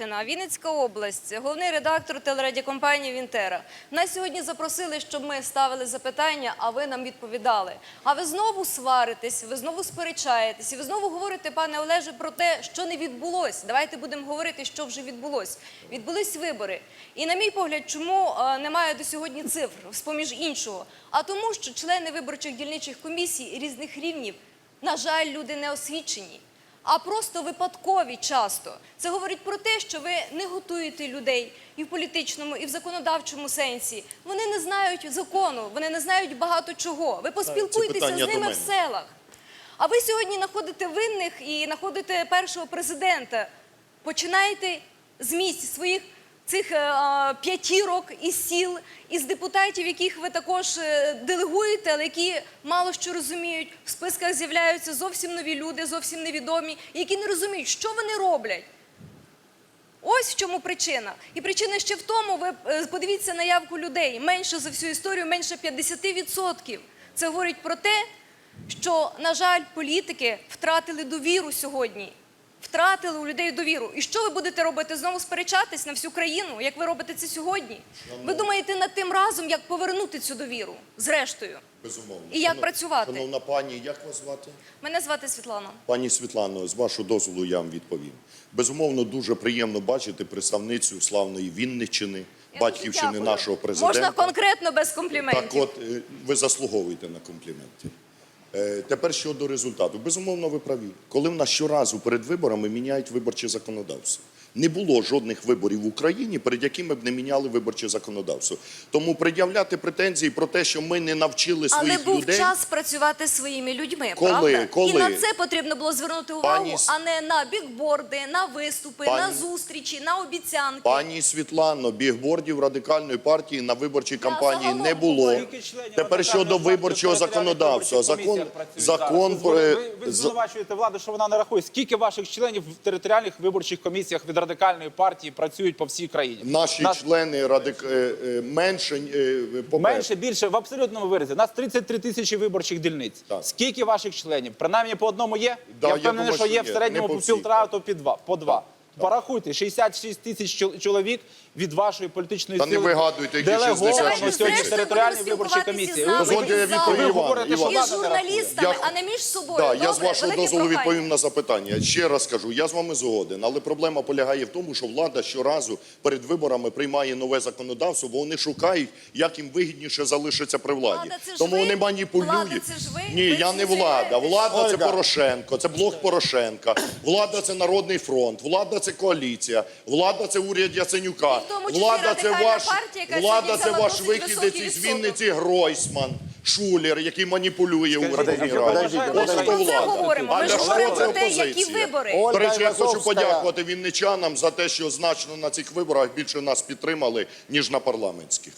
Галичина, Вінницька область, головний редактор телерадіокомпанії Вінтера. Нас сьогодні запросили, щоб ми ставили запитання, а ви нам відповідали. А ви знову сваритесь, ви знову сперечаєтесь, і ви знову говорите, пане Олеже, про те, що не відбулось. Давайте будемо говорити, що вже відбулось. Відбулись вибори. І на мій погляд, чому е, немає до сьогодні цифр, з-поміж іншого? А тому, що члени виборчих дільничих комісій різних рівнів, на жаль, люди не освічені а просто випадкові часто. Це говорить про те, що ви не готуєте людей і в політичному, і в законодавчому сенсі. Вони не знають закону, вони не знають багато чого. Ви поспілкуйтеся з ними в селах. А ви сьогодні знаходите винних і знаходите першого президента. Починаєте з місць своїх цих е, п'ятірок із сіл, із депутатів, яких ви також е, делегуєте, але які мало що розуміють. В списках з'являються зовсім нові люди, зовсім невідомі, які не розуміють, що вони роблять. Ось в чому причина. І причина ще в тому, ви е, подивіться на явку людей. Менше за всю історію, менше 50%. Це говорить про те, що, на жаль, політики втратили довіру сьогодні. Втратили у людей довіру. І що ви будете робити? Знову сперечатись на всю країну, як ви робите це сьогодні? Ви думаєте над тим разом, як повернути цю довіру, зрештою. Безумовно. І як Шанов- працювати? Шановна пані, як вас звати? Мене звати Світлана. Пані Світлано, з вашого дозволу я вам відповім. Безумовно, дуже приємно бачити представницю славної Вінниччини, батьківщини нашого президента. Можна конкретно без компліментів. Так от, е, ви заслуговуєте на компліменти. Е, Тепер щодо результату. Безумовно, ви праві. Коли в нас щоразу перед виборами міняють виборче законодавство. Не було жодних виборів в Україні, перед якими б не міняли виборче законодавство. Тому пред'являти претензії про те, що ми не навчили Але був людей. час працювати своїми людьми, Коли? правда? Коли? І на це потрібно було звернути увагу, Пані а не на бікборди, на виступи, Пані- на зустрічі, на обіцянки. Пані Світлано, бігбордів радикальної партії на виборчій кампанії не було. Тепер щодо виборчого законодавства. Закон, закон Ви, ви, ви звинувачуєте владу, що вона не рахує. Скільки ваших членів в територіальних виборчих комісіях від радикальної партії працюють по всій країні? наші Нас члени радик... е, е, менше поперед. менше, більше в абсолютному виразі. У нас 33 тисячі виборчих дільниць. Так. Скільки ваших членів? Принаймні по одному є? Да, я я впевнений, думаю, що є в середньому по півтора, то під два. По два. Порахуйте, 66 тисяч чоловік від вашої політичної Та не сили вигадуйте, які делеговано 66 Давайте сьогодні тисяч. в зрештою територіальні будемо виборчі комісії. нами, Ви- Дозвольте, я відповім Ви говорите, що Іван. І влада не рахує. журналістами, Я- а не між собою. Да, я з вашого Велике дозволу прохання. відповім на запитання. Ще раз кажу, я з вами згоден, але проблема полягає в тому, що влада щоразу перед виборами приймає нове законодавство, бо вони шукають, як їм вигідніше залишиться при владі. Влада, це ж Тому ви. вони маніпулюють. Влада, це ж ви. Ні, Ви я не влада. Влада це Ольга. Порошенко, це блок Порошенка. Влада це Народний фронт, влада це коаліція, влада це уряд Яценюка. Влада це ваш партія, яка влада це ваш вихідець із. Вінниці Гройсман. Шулер, який маніпулює у Раді. подождіть, Ось хто Ми влада. говоримо. А для що про те, які опозиція? вибори. До речі, я хочу подякувати вінничанам за те, що значно на цих виборах більше нас підтримали, ніж на парламентських.